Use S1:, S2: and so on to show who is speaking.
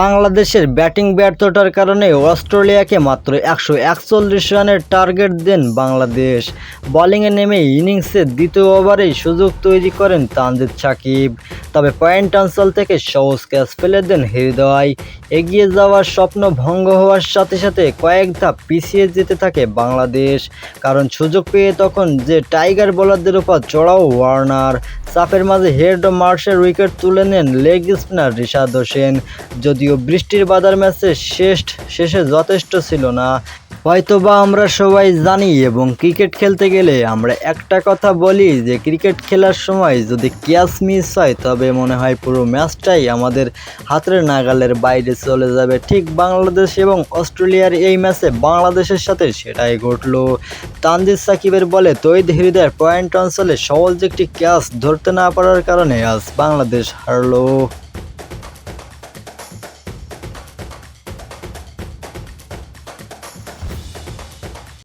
S1: বাংলাদেশের ব্যাটিং ব্যর্থতার কারণে অস্ট্রেলিয়াকে মাত্র একশো একচল্লিশ রানের টার্গেট দেন বাংলাদেশ। বোলিংয়ে নেমে ইনিংসের দ্বিতীয় ওভারেই সুযোগ তৈরি করেন তানজিদ সাকিব। তবে পয়েন্ট অঞ্চল থেকে সহজ ক্যাচ ফেলে দেন হৃদয়। এগিয়ে যাওয়ার স্বপ্ন ভঙ্গ হওয়ার সাথে সাথে কয়েক ধাপ পিছিয়ে যেতে থাকে বাংলাদেশ। কারণ সুযোগ পেয়ে তখন যে টাইগার বোলারদের উপর চড়াও ওয়ার্নার, চাপের মাঝে হেড মার্শের উইকেট তুলে নেন লেগ স্পিনার রিশাদ হোসেন। যদিও বৃষ্টির বাধার ম্যাচে শেষ, শেষে যথেষ্ট ছিল না হয়তোবা আমরা সবাই জানি এবং ক্রিকেট খেলতে গেলে আমরা একটা কথা বলি যে ক্রিকেট খেলার সময় যদি ক্যাচ মিস হয়, তবে মনে হয় পুরো ম্যাচটাই আমাদের হাতের নাগালের বাইরে চলে যাবে। ঠিক বাংলাদেশ এবং অস্ট্রেলিয়ার এই ম্যাচে বাংলাদেশের সাথে সেটাই ঘটল। তানজিদ সাকিবের বলে তৈদ হৃদয়ের পয়েন্ট অঞ্চলে সহজ একটি ক্যাচ ধরতে না পারার কারণে আজ বাংলাদেশ হারলো।